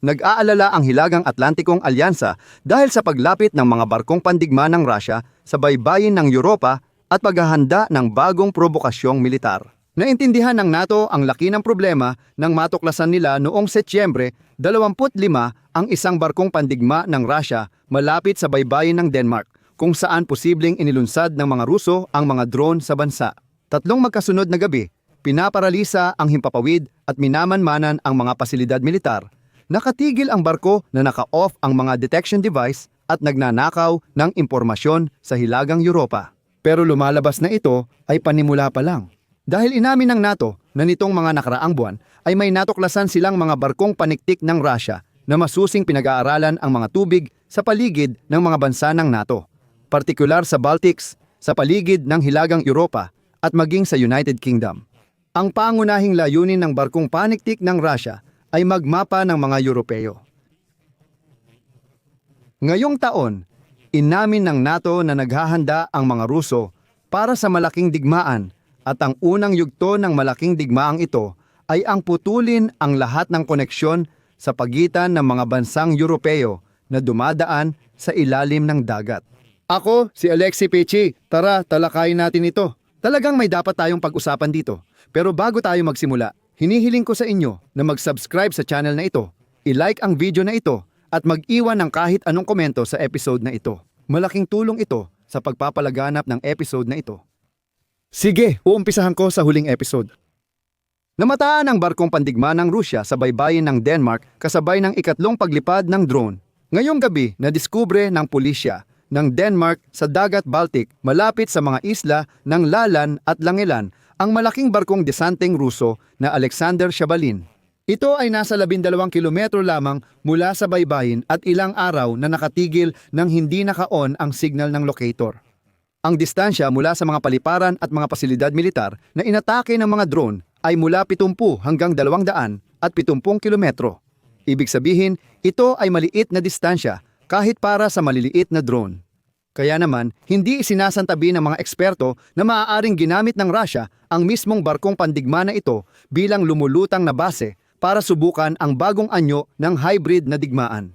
Nag-aalala ang Hilagang Atlantikong Alyansa dahil sa paglapit ng mga barkong pandigma ng Russia sa baybayin ng Europa at paghahanda ng bagong probokasyong militar. Naintindihan ng NATO ang laki ng problema nang matuklasan nila noong Setyembre 25 ang isang barkong pandigma ng Russia malapit sa baybayin ng Denmark kung saan posibleng inilunsad ng mga Ruso ang mga drone sa bansa. Tatlong magkasunod na gabi, pinaparalisa ang himpapawid at minamanmanan ang mga pasilidad militar. Nakatigil ang barko na naka-off ang mga detection device at nagnanakaw ng impormasyon sa hilagang Europa. Pero lumalabas na ito ay panimula pa lang. Dahil inamin ng NATO na nitong mga nakaraang buwan ay may natuklasan silang mga barkong paniktik ng Russia na masusing pinag-aaralan ang mga tubig sa paligid ng mga bansa ng NATO, partikular sa Baltics, sa paligid ng hilagang Europa at maging sa United Kingdom. Ang pangunahing layunin ng barkong paniktik ng Russia ay magmapa ng mga Europeo. Ngayong taon, inamin ng NATO na naghahanda ang mga Ruso para sa malaking digmaan at ang unang yugto ng malaking digmaang ito ay ang putulin ang lahat ng koneksyon sa pagitan ng mga bansang Europeo na dumadaan sa ilalim ng dagat. Ako, si Alexi Pechi. Tara, talakayin natin ito. Talagang may dapat tayong pag-usapan dito. Pero bago tayo magsimula, hinihiling ko sa inyo na mag-subscribe sa channel na ito, i-like ang video na ito, at mag-iwan ng kahit anong komento sa episode na ito. Malaking tulong ito sa pagpapalaganap ng episode na ito. Sige, uumpisahan ko sa huling episode. Namataan ang barkong pandigma ng Rusya sa baybayin ng Denmark kasabay ng ikatlong paglipad ng drone. Ngayong gabi, nadiskubre ng pulisya ng Denmark sa dagat Baltic malapit sa mga isla ng Lalan at Langelan ang malaking barkong desanteng Ruso na Alexander Shabalin. Ito ay nasa 12 kilometro lamang mula sa baybayin at ilang araw na nakatigil nang hindi naka-on ang signal ng locator. Ang distansya mula sa mga paliparan at mga pasilidad militar na inatake ng mga drone ay mula 70 hanggang 200 at 70 kilometro. Ibig sabihin, ito ay maliit na distansya kahit para sa maliliit na drone. Kaya naman, hindi isinasantabi ng mga eksperto na maaaring ginamit ng Russia ang mismong barkong pandigma na ito bilang lumulutang na base para subukan ang bagong anyo ng hybrid na digmaan.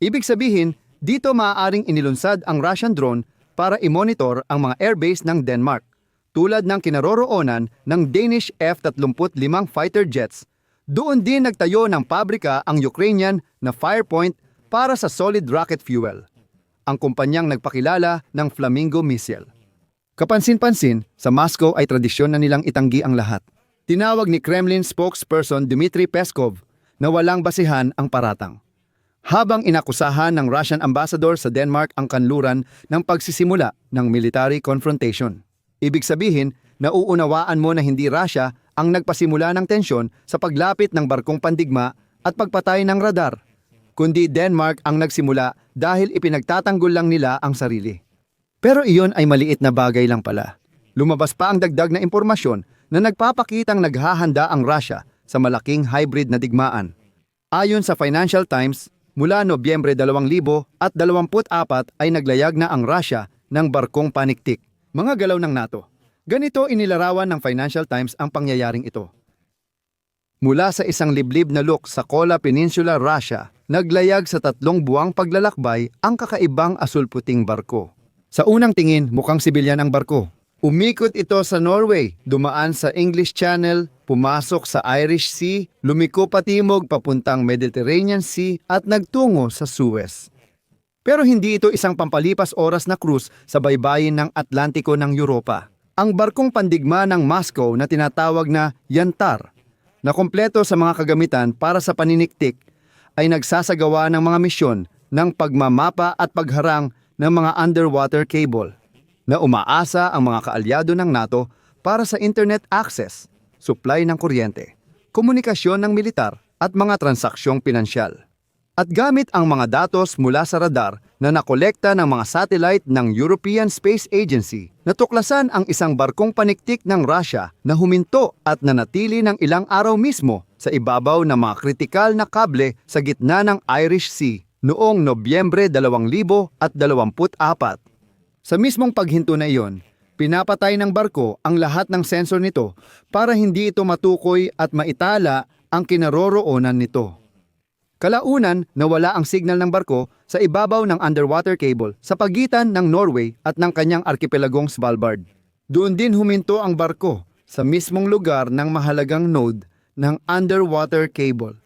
Ibig sabihin, dito maaaring inilunsad ang Russian drone para i-monitor ang mga airbase ng Denmark, tulad ng kinaroroonan ng Danish F-35 fighter jets. Doon din nagtayo ng pabrika ang Ukrainian na Firepoint para sa solid rocket fuel. Ang kumpanyang nagpakilala ng Flamingo missile. Kapansin-pansin, sa Moscow ay tradisyon na nilang itanggi ang lahat. Tinawag ni Kremlin spokesperson Dmitry Peskov na walang basihan ang paratang. Habang inakusahan ng Russian ambassador sa Denmark ang kanluran ng pagsisimula ng military confrontation. Ibig sabihin, nauunawaan mo na hindi Russia ang nagpasimula ng tensyon sa paglapit ng barkong pandigma at pagpatay ng radar, kundi Denmark ang nagsimula dahil ipinagtatanggol lang nila ang sarili. Pero iyon ay maliit na bagay lang pala. Lumabas pa ang dagdag na impormasyon na nagpapakitang naghahanda ang Russia sa malaking hybrid na digmaan. Ayon sa Financial Times, mula Nobyembre 2024 ay naglayag na ang Russia ng barkong paniktik, mga galaw ng NATO. Ganito inilarawan ng Financial Times ang pangyayaring ito. Mula sa isang liblib na look sa Kola Peninsula, Russia, naglayag sa tatlong buwang paglalakbay ang kakaibang asul-puting barko. Sa unang tingin, mukhang sibilyan ang barko. Umikot ito sa Norway, dumaan sa English Channel, pumasok sa Irish Sea, lumiko patimog papuntang Mediterranean Sea at nagtungo sa Suez. Pero hindi ito isang pampalipas oras na cruise sa baybayin ng Atlantiko ng Europa. Ang barkong pandigma ng Moscow na tinatawag na Yantar, na kompleto sa mga kagamitan para sa paniniktik, ay nagsasagawa ng mga misyon ng pagmamapa at pagharang ng mga underwater cable na umaasa ang mga kaalyado ng NATO para sa internet access, supply ng kuryente, komunikasyon ng militar at mga transaksyong pinansyal. At gamit ang mga datos mula sa radar na nakolekta ng mga satellite ng European Space Agency, natuklasan ang isang barkong paniktik ng Russia na huminto at nanatili ng ilang araw mismo sa ibabaw ng mga kritikal na kable sa gitna ng Irish Sea noong Nobyembre 2024. Sa mismong paghinto na iyon, pinapatay ng barko ang lahat ng sensor nito para hindi ito matukoy at maitala ang kinaroroonan nito. Kalaunan, nawala ang signal ng barko sa ibabaw ng underwater cable sa pagitan ng Norway at ng kanyang arkipelagong Svalbard. Doon din huminto ang barko sa mismong lugar ng mahalagang node ng underwater cable.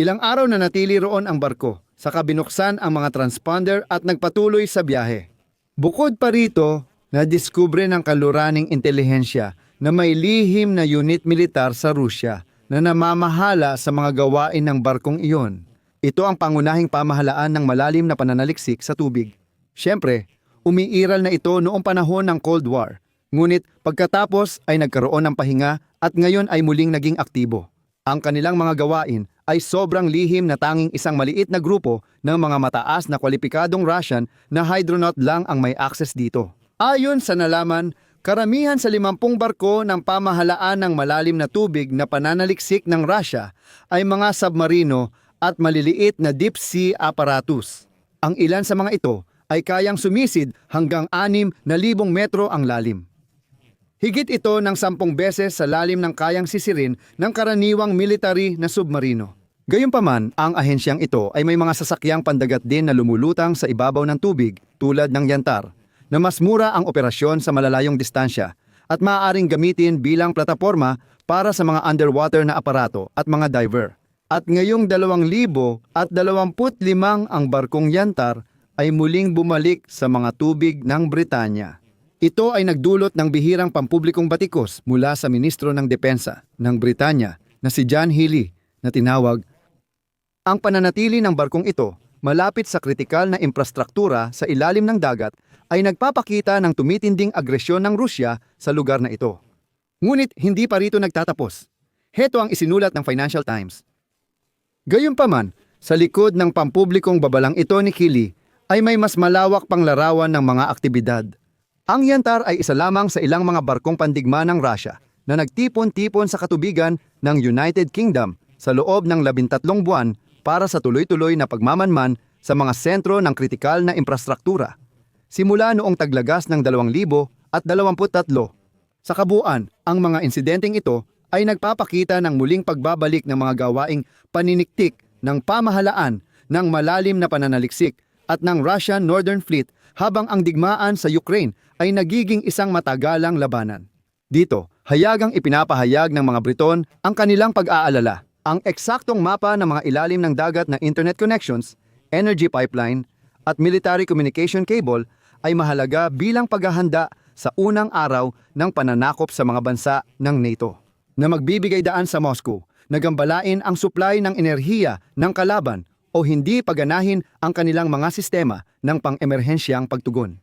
Ilang araw na natili roon ang barko, saka binuksan ang mga transponder at nagpatuloy sa biyahe. Bukod pa rito, nadiskubre ng kaluraning intelihensya na may lihim na unit militar sa Rusya na namamahala sa mga gawain ng barkong iyon. Ito ang pangunahing pamahalaan ng malalim na pananaliksik sa tubig. Siyempre, umiiral na ito noong panahon ng Cold War. Ngunit pagkatapos ay nagkaroon ng pahinga at ngayon ay muling naging aktibo. Ang kanilang mga gawain ay sobrang lihim na tanging isang maliit na grupo ng mga mataas na kwalipikadong Russian na hydronaut lang ang may access dito. Ayon sa nalaman, karamihan sa limampung barko ng pamahalaan ng malalim na tubig na pananaliksik ng Russia ay mga submarino at maliliit na deep sea apparatus. Ang ilan sa mga ito ay kayang sumisid hanggang 6 na libong metro ang lalim. Higit ito ng sampung beses sa lalim ng kayang sisirin ng karaniwang military na submarino. Gayunpaman, ang ahensyang ito ay may mga sasakyang pandagat din na lumulutang sa ibabaw ng tubig tulad ng yantar, na mas mura ang operasyon sa malalayong distansya at maaaring gamitin bilang plataforma para sa mga underwater na aparato at mga diver. At ngayong 2025 ang barkong yantar ay muling bumalik sa mga tubig ng Britanya. Ito ay nagdulot ng bihirang pampublikong batikos mula sa Ministro ng Depensa ng Britanya na si John Healey na tinawag ang pananatili ng barkong ito malapit sa kritikal na infrastruktura sa ilalim ng dagat ay nagpapakita ng tumitinding agresyon ng Rusya sa lugar na ito. Ngunit hindi pa rito nagtatapos. Heto ang isinulat ng Financial Times. Gayunpaman, sa likod ng pampublikong babalang ito ni Kili ay may mas malawak pang larawan ng mga aktibidad. Ang Yantar ay isa lamang sa ilang mga barkong pandigma ng Russia na nagtipon-tipon sa katubigan ng United Kingdom sa loob ng labintatlong buwan para sa tuloy-tuloy na pagmamanman sa mga sentro ng kritikal na infrastruktura. Simula noong taglagas ng 2023, sa kabuuan, ang mga insidenteng ito ay nagpapakita ng muling pagbabalik ng mga gawaing paniniktik ng pamahalaan ng malalim na pananaliksik at ng Russian Northern Fleet habang ang digmaan sa Ukraine ay nagiging isang matagalang labanan. Dito, hayagang ipinapahayag ng mga Briton ang kanilang pag-aalala. Ang eksaktong mapa ng mga ilalim ng dagat na internet connections, energy pipeline, at military communication cable ay mahalaga bilang paghahanda sa unang araw ng pananakop sa mga bansa ng NATO na magbibigay daan sa Moscow na gambalain ang supply ng enerhiya ng kalaban o hindi paganahin ang kanilang mga sistema ng pang-emerhensyang pagtugon.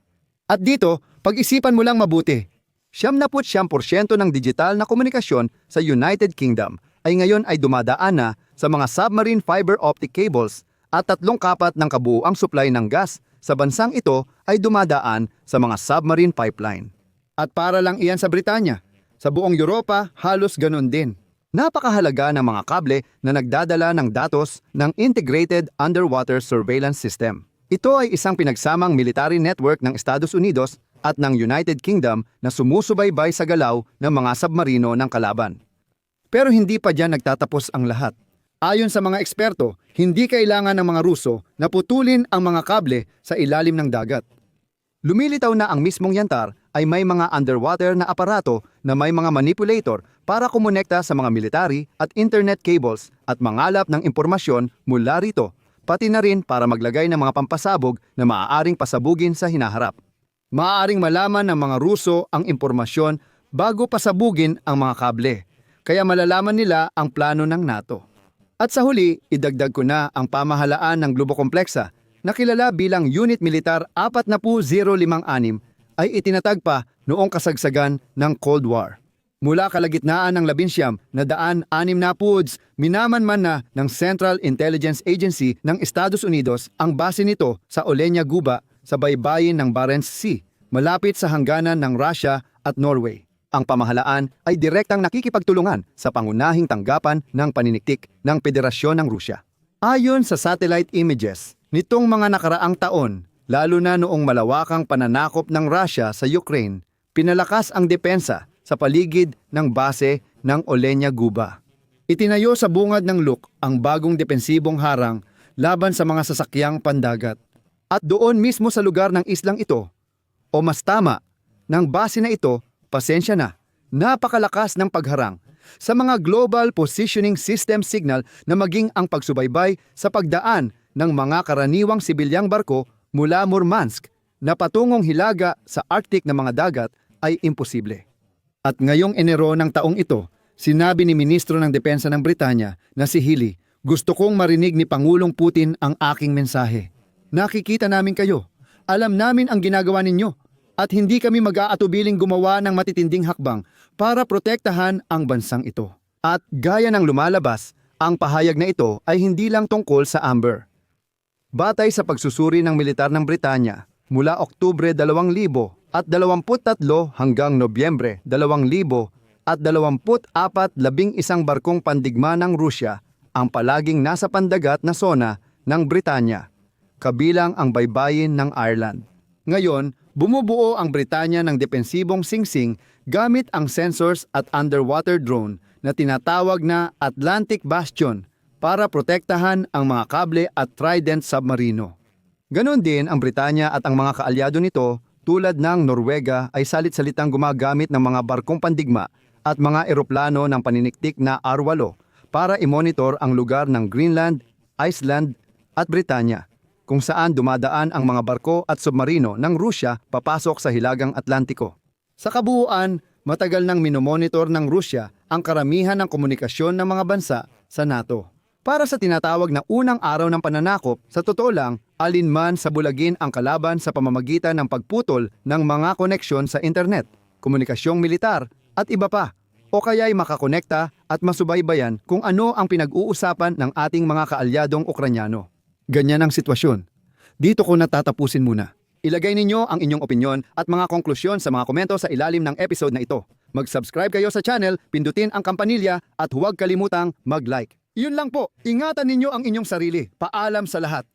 At dito, pag-isipan mo lang mabuti. Siyam na ng digital na komunikasyon sa United Kingdom ay ngayon ay dumadaan na sa mga submarine fiber optic cables at tatlong kapat ng kabuuang supply ng gas sa bansang ito ay dumadaan sa mga submarine pipeline. At para lang iyan sa Britanya, sa buong Europa halos ganun din. Napakahalaga ng mga kable na nagdadala ng datos ng Integrated Underwater Surveillance System. Ito ay isang pinagsamang military network ng Estados Unidos at ng United Kingdom na sumusubaybay sa galaw ng mga submarino ng kalaban. Pero hindi pa diyan nagtatapos ang lahat. Ayon sa mga eksperto, hindi kailangan ng mga Ruso na putulin ang mga kable sa ilalim ng dagat. Lumilitaw na ang mismong yantar ay may mga underwater na aparato na may mga manipulator para kumonekta sa mga military at internet cables at mangalap ng impormasyon mula rito pati na rin para maglagay ng mga pampasabog na maaaring pasabugin sa hinaharap. Maaaring malaman ng mga Ruso ang impormasyon bago pasabugin ang mga kable, kaya malalaman nila ang plano ng NATO. At sa huli, idagdag ko na ang pamahalaan ng Globo Kompleksa na kilala bilang Unit Militar 4056 ay itinatag pa noong kasagsagan ng Cold War. Mula kalagitnaan ng labinsyam na daan anim na puds, minamanman na ng Central Intelligence Agency ng Estados Unidos ang base nito sa Olenia Guba sa baybayin ng Barents Sea, malapit sa hangganan ng Russia at Norway. Ang pamahalaan ay direktang nakikipagtulungan sa pangunahing tanggapan ng paniniktik ng Federasyon ng Rusya. Ayon sa satellite images, nitong mga nakaraang taon, lalo na noong malawakang pananakop ng Russia sa Ukraine, pinalakas ang depensa sa paligid ng base ng Olenya Guba. Itinayo sa bungad ng Luk ang bagong depensibong harang laban sa mga sasakyang pandagat. At doon mismo sa lugar ng islang ito, o mas tama, ng base na ito, pasensya na, napakalakas ng pagharang sa mga global positioning system signal na maging ang pagsubaybay sa pagdaan ng mga karaniwang sibilyang barko mula Murmansk na patungong hilaga sa Arctic na mga dagat ay imposible. At ngayong Enero ng taong ito, sinabi ni Ministro ng Depensa ng Britanya na si Healy, gusto kong marinig ni Pangulong Putin ang aking mensahe. Nakikita namin kayo. Alam namin ang ginagawa ninyo. At hindi kami mag-aatubiling gumawa ng matitinding hakbang para protektahan ang bansang ito. At gaya ng lumalabas, ang pahayag na ito ay hindi lang tungkol sa Amber. Batay sa pagsusuri ng militar ng Britanya, mula Oktubre 2000 at 23 hanggang Nobyembre 2000 at 24 labing isang barkong pandigma ng Rusya ang palaging nasa pandagat na sona ng Britanya, kabilang ang baybayin ng Ireland. Ngayon, bumubuo ang Britanya ng depensibong singsing gamit ang sensors at underwater drone na tinatawag na Atlantic Bastion para protektahan ang mga kable at Trident submarino. Ganon din ang Britanya at ang mga kaalyado nito tulad ng Norwega ay salit-salitang gumagamit ng mga barkong pandigma at mga eroplano ng paniniktik na R-8 para i-monitor ang lugar ng Greenland, Iceland at Britanya kung saan dumadaan ang mga barko at submarino ng Rusya papasok sa Hilagang Atlantiko. Sa kabuuan, matagal nang minomonitor ng Rusya ang karamihan ng komunikasyon ng mga bansa sa NATO. Para sa tinatawag na unang araw ng pananakop, sa totoo lang, alinman sa bulagin ang kalaban sa pamamagitan ng pagputol ng mga koneksyon sa internet, komunikasyong militar at iba pa. O kaya'y makakonekta at masubaybayan kung ano ang pinag-uusapan ng ating mga kaalyadong Ukranyano. Ganyan ang sitwasyon. Dito ko natatapusin muna. Ilagay ninyo ang inyong opinyon at mga konklusyon sa mga komento sa ilalim ng episode na ito. Mag-subscribe kayo sa channel, pindutin ang kampanilya at huwag kalimutang mag-like. Yun lang po, ingatan ninyo ang inyong sarili. Paalam sa lahat.